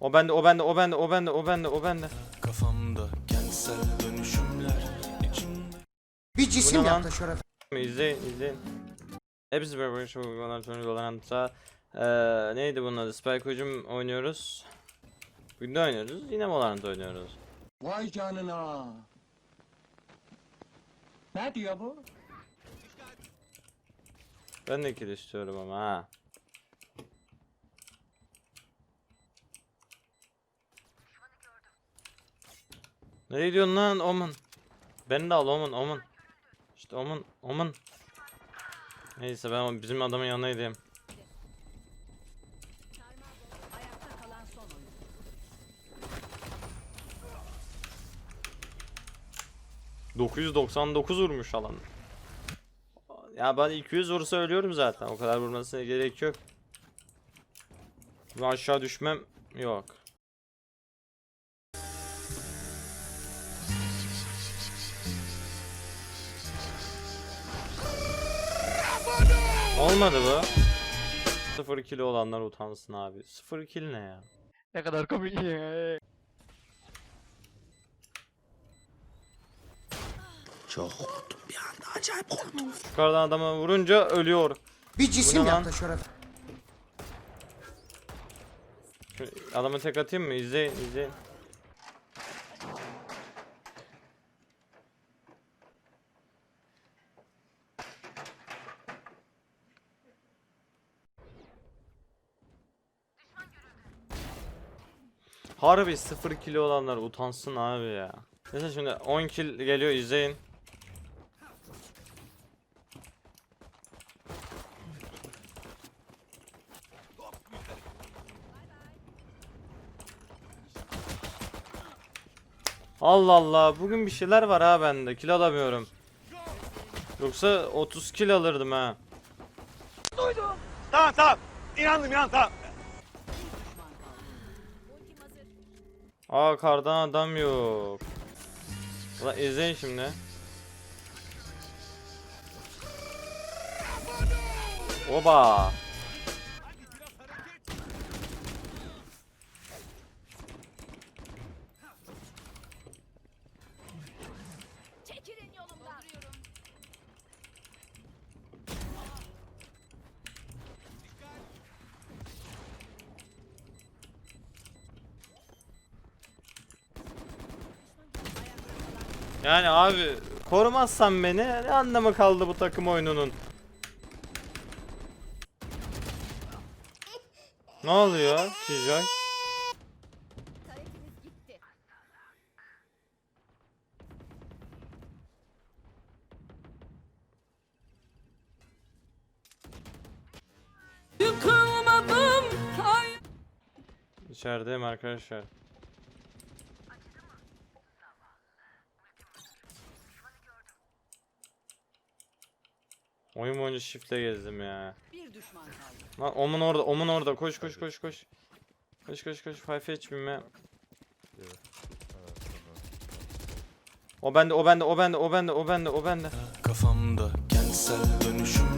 O bende, o bende, o bende, o bende, o bende, o bende. Kafamda kentsel dönüşümler içimde Bir cisim yaklaşıyor efendim. İzleyin, izleyin. Hepsi beraber şu uygulamalar sonra dolanansa ee, neydi bunun adı? Spike hücum oynuyoruz. Bugün de oynuyoruz. Yine Valorant oynuyoruz. Vay canına. Ne diyor bu? Ben de kill istiyorum ama ha. Ne diyorsun lan Omun? Beni de al Omun Omun. İşte Omun Omun. Neyse ben bizim adamın yanına gideyim. Ayakta kalan son oyun. ...999 vurmuş alan. Ya ben 200 vursa ölüyorum zaten. O kadar vurmasına gerek yok. Ve aşağı düşmem yok. Olmadı bu. 0 kilo olanlar utansın abi. 0 kill ne ya? Ne kadar komik ya. Yukarıdan adama vurunca ölüyor. Bir cisim ne lan? yaklaşıyor efendim. Şu adamı tek atayım mı? İzleyin, izleyin. Harbi 0 kilo olanlar utansın abi ya. Neyse şimdi 10 kill geliyor izleyin. Allah Allah bugün bir şeyler var ha bende kill alamıyorum. Yoksa 30 kill alırdım ha. Aa kardan adam yok. Ulan izleyin şimdi. Oba. Yani abi korumazsan beni ne anlamı kaldı bu takım oyununun? Ne oluyor Kijoy? İçerideyim arkadaşlar. Oyun boyunca shiftle gezdim ya. Bir düşman kaldı. Lan omun orada, omun orada. Koş koş koş koş. Koş koş koş. Five hiç binme. O bende, o bende, o bende, o bende, o bende, o bende. Kafamda kentsel dönüşümler